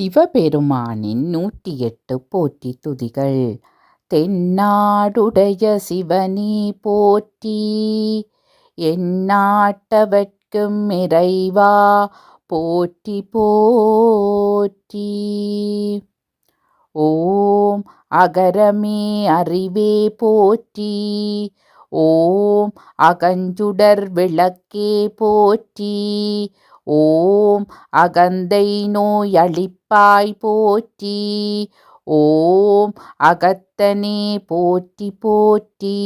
சிவபெருமானின் நூற்றி எட்டு போற்றி துதிகள். தென்னாடுடைய சிவனி போற்றி எந்நாட்டவர்க்கும் இறைவா போற்றி போற்றி. ஓம் அகரமே அறிவே போற்றி ஓம் அகஞ்சுடர் விளக்கே போற்றி ஓம் அகந்தை நோயழிப்பாய் போற்றி. ஓம் அகத்தனே போற்றி போற்றி.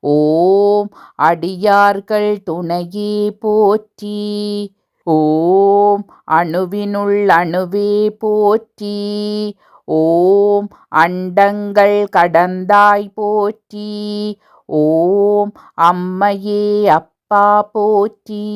ஓம் அடியார்கள் துணையே போற்றி. ஓம் அணுவினுள் அணுவே போற்றி. ஓம் அண்டங்கள் கடந்தாய் போற்றி. ஓம் அம்மையே அப்பா போற்றி.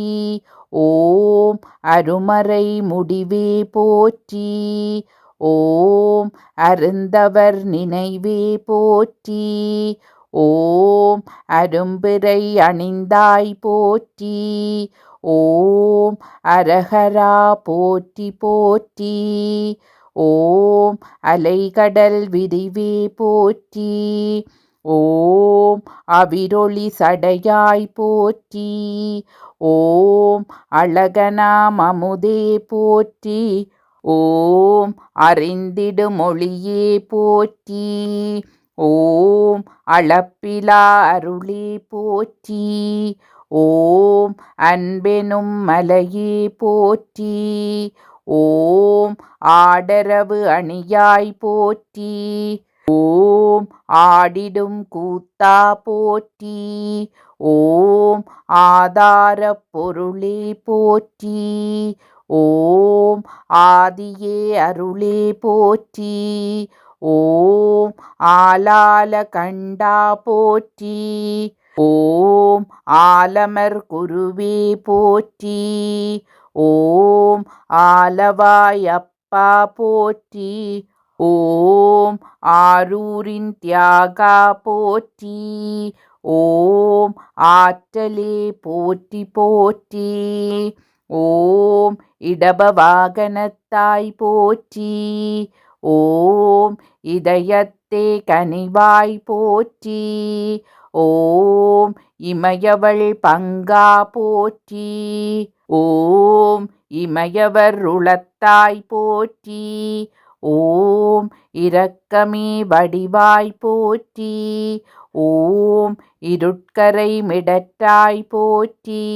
ஓம் அருமறை முடிவே போற்றி. ஓம் அருந்தவர் நினைவே போற்றி. ஓம் அரும்பிறை அணிந்தாய் போற்றி. ஓம் அரகரா போற்றி போற்றி. ஓம் அலைகடல் விரிவே போற்றி. ஓம் அவிரொளி சடையாய் போற்றி. ஓம் அழகனாம் அமுதே போற்றி. ஓம் அறிந்திடு மொழியே போற்றி. ஓம் அளப்பிலா அருளே போற்றி. ஓம் அன்பெனும் மலையே போற்றி. ஓம் ஆடரவு அணியாய் போற்றி. ஓம் ஆடிடும் கூத்தா போற்றி ஓம் ஆதார பொருளே போற்றி ஓம் ஆதியே அருளே போற்றி ஓம் ஆலால கண்டா போற்றி ஓம் ஆலமர் குருவே போற்றி ஓம் ஆலவாய் அப்பா போற்றி ஓம் ஆரூரின் தியாகா போற்றி ஓம் ஆற்றலே போற்றி போற்றி ஓம் இடபவாகனத்தாய் போற்றி ஓம் இதயத்தே கனிவாய் போற்றி ஓம் இமயவள் பங்கா போற்றி ஓம் இமயவர் உளத்தாய் போற்றி ஓம் இரக்கமே வடிவாய் போற்றி. ஓம் இருட்கரை மிடற்றாய் போற்றி.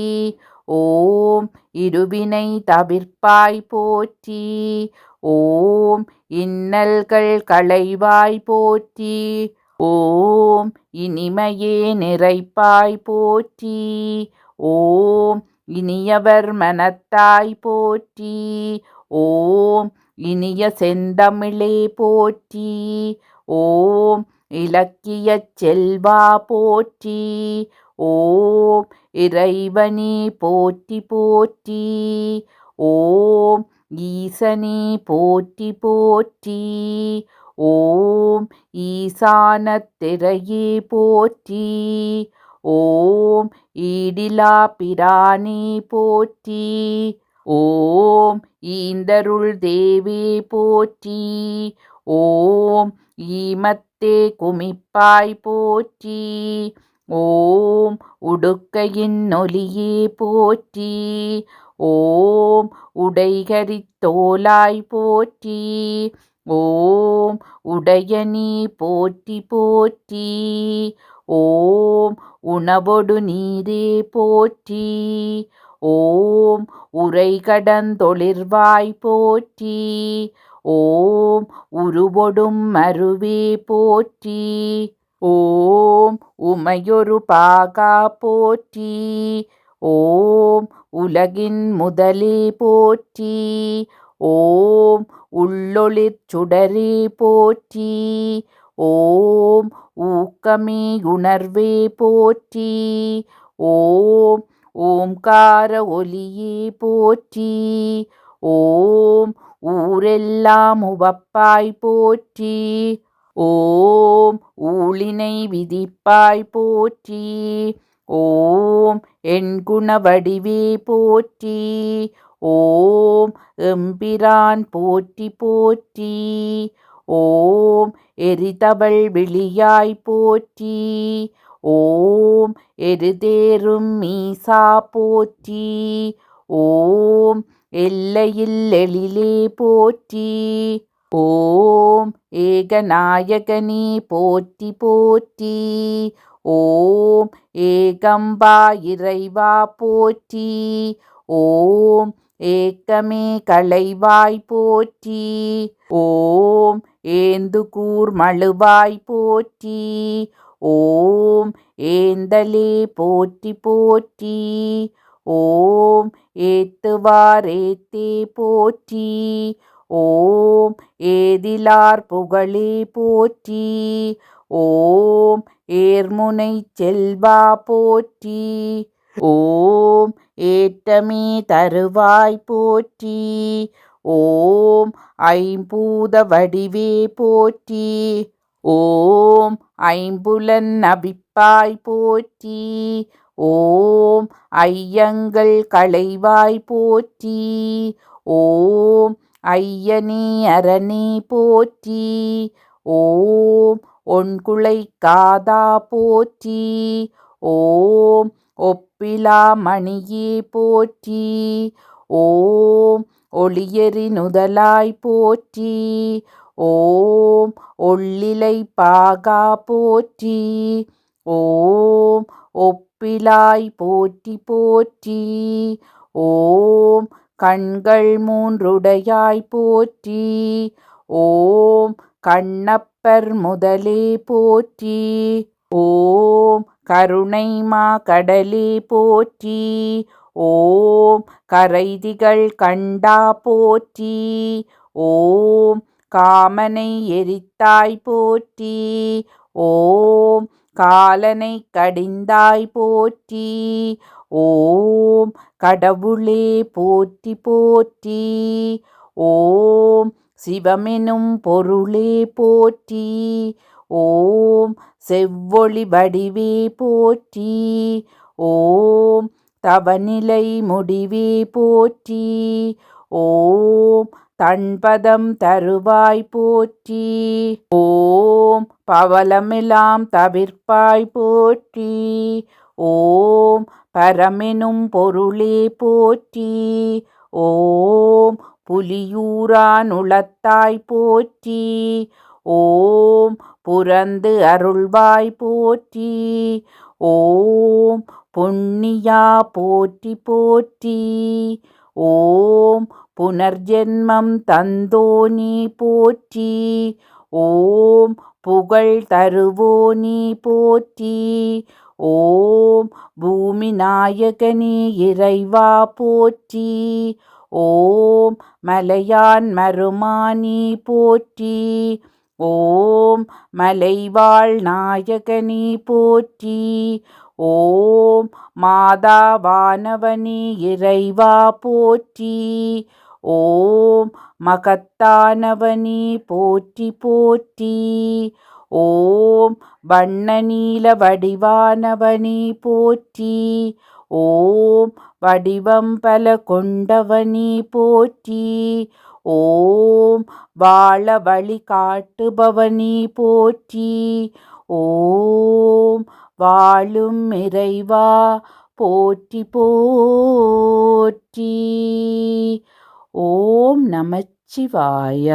ஓம் இருவினை தவிர்ப்பாய் போற்றி. ஓம் இன்னல்கள் களைவாய் போற்றி. ஓம் இனிமையே நிறைப்பாய் போற்றி. ஓம் இனியவர் மனத்தாய் போற்றி. ஓம் இனிய செந்தமிழே போற்றி. ஓம் இலக்கிய செல்வா போற்றி. ஓம் இறைவனே போற்றி போற்றி. ஓம் ஈசனே போற்றி போற்றி. ஓம் ஈசான திரையே போற்றி. ஓம் ஈடிலா பிரானே போற்றி. ஓம் ஈந்தருள் தேவே போற்றி. ஓம் ஈமத்தே குமிப்பாய் போற்றி. ஓம் உடுக்கையின் ஒலியே போற்றி. ஓம் உடைகரித்தோலாய் போற்றி. ஓம் உடையனி போற்றி போற்றி. ஓம் உணவொடு நீரே போற்றி. ஓம் உரை கடந்தொளிர்வாய் போற்றி. ஓம் உருவொடும் மருவே போற்றி. ஓம் உமையொரு பாகா போற்றி. ஓம் உலகின் முதலே போற்றி. ஓம் உள்ளொளிர் சுடரே போற்றி. ஓம் ஊக்கமே உணர்வே போற்றி. ஓம் ஓம்கார ஒலியே போற்றி. ஓம் ஊரெல்லாம் உவப்பாய் போற்றி. ஓம் ஊழினை விதிப்பாய் போற்றி. ஓம் என் வடிவே போற்றி. ஓம் எம்பிரான் போற்றி போற்றி. ஓம் எரிதவள் விழியாய் போற்றி. ஓம் எருதேரும் மீசா போற்றி. ஓம் எல்லையில் எழிலே போற்றி. ஓம் ஏகநாயகனே போற்றி போற்றி. ஓம் ஏகம்பா இறைவா போற்றி. ஓம் ஏக்கமே களைவாய் போற்றி. ஓம் ஏந்து கூர் மழுவாய் போற்றி. ஓம் ஏந்தலே போற்றி போற்றி ஓம் ஏத்துவாரேத்தே போற்றி ஓம் ஏதிலார் புகழே போற்றி ஓம் ஏர்முனை செல்வா போற்றி ஓம் ஏற்றமே தருவாய் போற்றி ஓம் ஐம்பூத வடிவே போற்றி ஓம் ஐம்புலன் அபிப்பாய் போற்றி. ஓம் ஐயங்கள் களைவாய் போற்றி. ஓம் ஐயனே அரணே போற்றி. ஓம் ஒண்குளை காதா போற்றி. ஓம் ஒப்பிலா மணியே போற்றி. ஓம் ஒளியறி நுதலாய் போற்றி. ஓம் ஒள்ளிலை பாகா போற்றி ஓம் ஒப்பிலாய் போற்றி போற்றி ஓம் கண்கள் மூன்றுடையாய் போற்றி ஓம் கண்ணப்பர் முதலே போற்றி ஓம் கருணைமா கடலே போற்றி ஓம் கரைதிகள் கண்டா போற்றி ஓம் காமனை எரித்தாய் போற்றி. ஓம் காலனை கடிந்தாய் போற்றி. ஓம் கடவுளே போற்றி போற்றி. ஓம் சிவமெனும் பொருளே போற்றி. ஓம் செவ்வொளி வடிவே போற்றி. ஓம் தவநிலை முடிவே போற்றி. ஓம் தன்பதம் தருவாய் போற்றி. ஓம் பவளமெல்லாம் தவிர்ப்பாய் போற்றி. ஓம் பரமெனும் பொருளே போற்றி. ஓம் புலியூரான் உளத்தாய் போற்றி. ஓம் புறந்து அருள்வாய் போற்றி. ஓம் பொன்னியா போற்றி போற்றி. ஓம் புனர்ஜென்மம் தந்தோனி போற்றி. ஓம் புகழ் தருவோனி போற்றி. ஓம் பூமி நாயகனே இறைவா போற்றி. ஓம் மலையான் மருமானி போற்றி. ஓம் மலைவாழ் நாயகனி போற்றி. ஓம் மாதாவானவனி இறைவா போற்றி. ஓம் மகத்தானவனே போற்றி போற்றி. ஓம் வண்ணநீல வடிவானவனே போற்றி. ஓம் வடிவம் பல கொண்டவனே போற்றி. ஓம் வாழ வழி காட்டுபவனே போற்றி. ஓம் வாழும் இறைவா போற்றி போற்றி. ஓம் நமச்சிவாய.